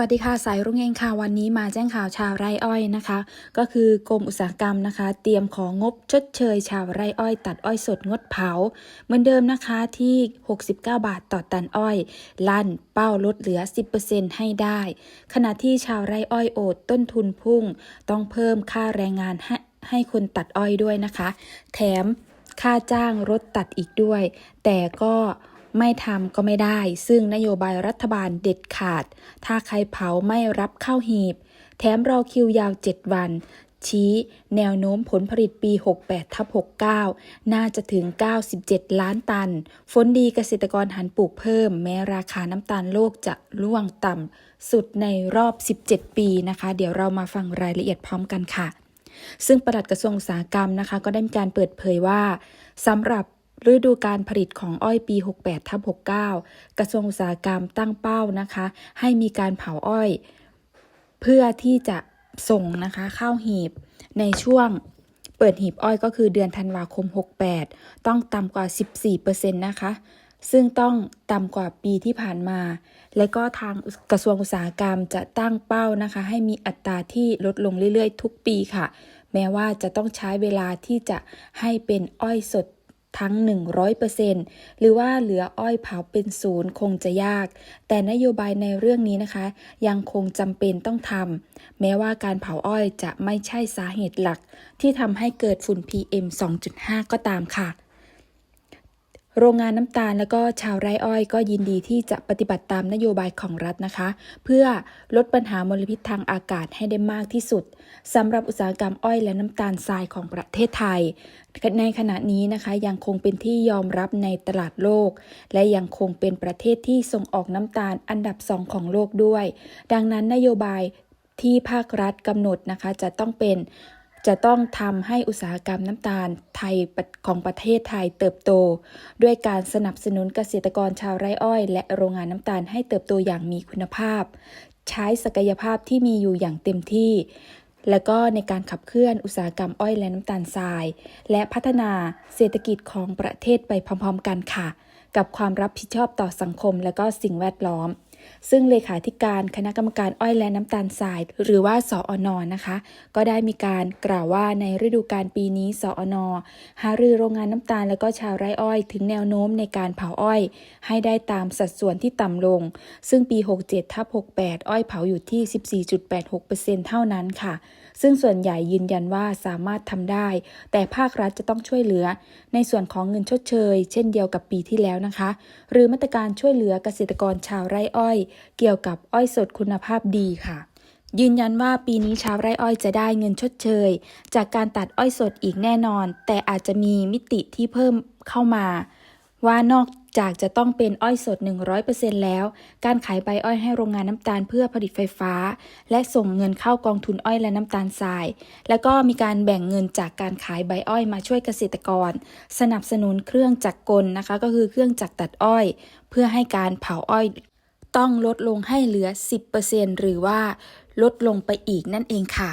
วัสดีค่ะ สายรุ่งเองค่ะ วันนี้มาแจ้งข่าวชาวไร่อ้อยนะคะ ก็คือกรมอุตสาหกรรมนะคะ เตรียมของงบชดเชย ชาวไร่อ้อย ตัดอ้อยสดงดเผา เหมือนเดิมนะคะที่ 69 บาทต่อตันอ้อย ลั่นเป้าลดเหลือ 10%ให้ได้ ขณะที่ชาวไร่อ้อยโอดต้นทุนพุ่ง ต้องเพิ่มค่าแรงงานให้ให้คนตัดอ้อยด้วยนะคะ แถมค่าจ้างรถตัดอีกด้วย แต่ก็ ไม่ทำก็ไม่ได้ ซึ่งนโยบายรัฐบาลเด็ดขาด ถ้าใครเผาไม่รับเข้าหีบ แถมรอคิวยาว 7 วัน ชี้แนวโน้มผลผลิตปี 68ทับ69 น่าจะถึง 97 ล้านตัน ฝนดีเกษตรกรหันปลูกเพิ่ม แม้ราคาน้ำตาลโลกจะล่วงต่ำสุดในรอบ 17 ปีนะคะ เดี๋ยวเรามาฟังรายละเอียดพร้อมกันค่ะซึ่งปลัดกระทรวงอุตสาหกรรมนะคะ ก็ได้มีการเปิดเผยว่าสำหรับ ฤดูการผลิตของอ้อยปี 68ทับ69 กระทรวงอุตสาหกรรมตั้งเป้านะคะ ให้มีการเผาอ้อย เพื่อที่จะส่งนะคะเข้าหีบในช่วงเปิดหีบอ้อยก็คือเดือนธันวาคม 68 ต้องต่ำกว่า 14%นะคะ ซึ่งต้องต่ำกว่าปีที่ผ่านมา และก็ทางกระทรวงอุตสาหกรรมจะตั้งเป้านะคะ ให้มีอัตราที่ลดลงเรื่อยๆ ทุกปีค่ะ แม้ว่าจะต้องใช้เวลาที่จะให้เป็นอ้อยสด ทั้ง 100%หรือว่าเหลืออ้อยเผาเป็นศูนย์คงจะยาก แต่นโยบายในเรื่องนี้นะคะ ยังคงจำเป็นต้องทำแม้ว่าการเผาอ้อยจะไม่ใช่สาเหตุหลัก ที่ทำให้เกิดฝุ่น PM 2.5 ก็ตามค่ะ โรงงานน้ำตาลและก็ชาวไร่อ้อยก็ยินดีที่จะปฏิบัติตามนโยบายของรัฐนะคะ เพื่อลดปัญหามลพิษทางอากาศให้ได้มากที่สุดสำหรับอุตสาหกรรมอ้อยและน้ำตาลทรายของประเทศไทย ในขณะนี้นะคะยังคงเป็นที่ยอมรับในตลาดโลก และยังคงเป็นประเทศที่ส่งออกน้ำตาลอันดับสองของโลกด้วย ดังนั้นนโยบายที่ภาครัฐกำหนดนะคะจะต้องเป็น จะต้องทำให้อุตสาหกรรมน้ำตาลไทยของประเทศไทยเติบโต ด้วยการสนับสนุนเกษตรกรชาวไร่อ้อย และโรงงานน้ำตาลให้เติบโตอย่างมีคุณภาพ ใช้ศักยภาพที่มีอยู่อย่างเต็มที่ และก็ในการขับเคลื่อนอุตสาหกรรมอ้อยและน้ำตาลทราย และพัฒนาเศรษฐกิจของประเทศไปพร้อมๆ กันค่ะ กับความรับผิดชอบต่อสังคมและก็สิ่งแวดล้อม ซึ่งเลขาธิการคณะกรรมการอ้อยและน้ำตาลทราย หรือว่าสออนนะคะ ก็ได้มีการกล่าวว่าในฤดูกาลปีนี้สออนหารือโรงงานน้ำตาลและก็ชาวไร่อ้อย ถึงแนวโน้มในการเผาอ้อย ให้ได้ตามสัดส่วนที่ต่ำลง ซึ่งปี 67ทับ68 อ้อยเผาอยู่ที่ 14.86%เท่านั้นค่ะ ซึ่งส่วนใหญ่ยืนยันว่าสามารถทำได้ แต่ภาครัฐจะต้องช่วยเหลือ ในส่วนของเงินชดเชย เช่นเดียวกับปีที่แล้วนะคะ หรือมาตรการช่วยเหลือเกษตรกรชาวไร่อ้อยเกี่ยวกับอ้อยสดคุณภาพดีค่ะ ยืนยันว่าปีนี้ชาวไร่อ้อยจะได้เงินชดเชย จากการตัดอ้อยสดอีกแน่นอน แต่อาจจะมีมิติที่เพิ่มเข้ามา ว่านอกจากจะต้องเป็นอ้อยสด 100%แล้ว การขายใบอ้อยให้โรงงานน้ำตาลเพื่อผลิตไฟฟ้า และส่งเงินเข้ากองทุนอ้อยและน้ำตาลทราย แล้วก็มีการแบ่งเงินจากการขายใบอ้อยมาช่วยเกษตรกร สนับสนุนเครื่องจักรกลนะคะ ก็คือเครื่องจักรตัดอ้อย เพื่อให้การเผาอ้อย ต้องลดลงให้เหลือ 10%หรือว่าลดลงไปอีกนั่นเองค่ะ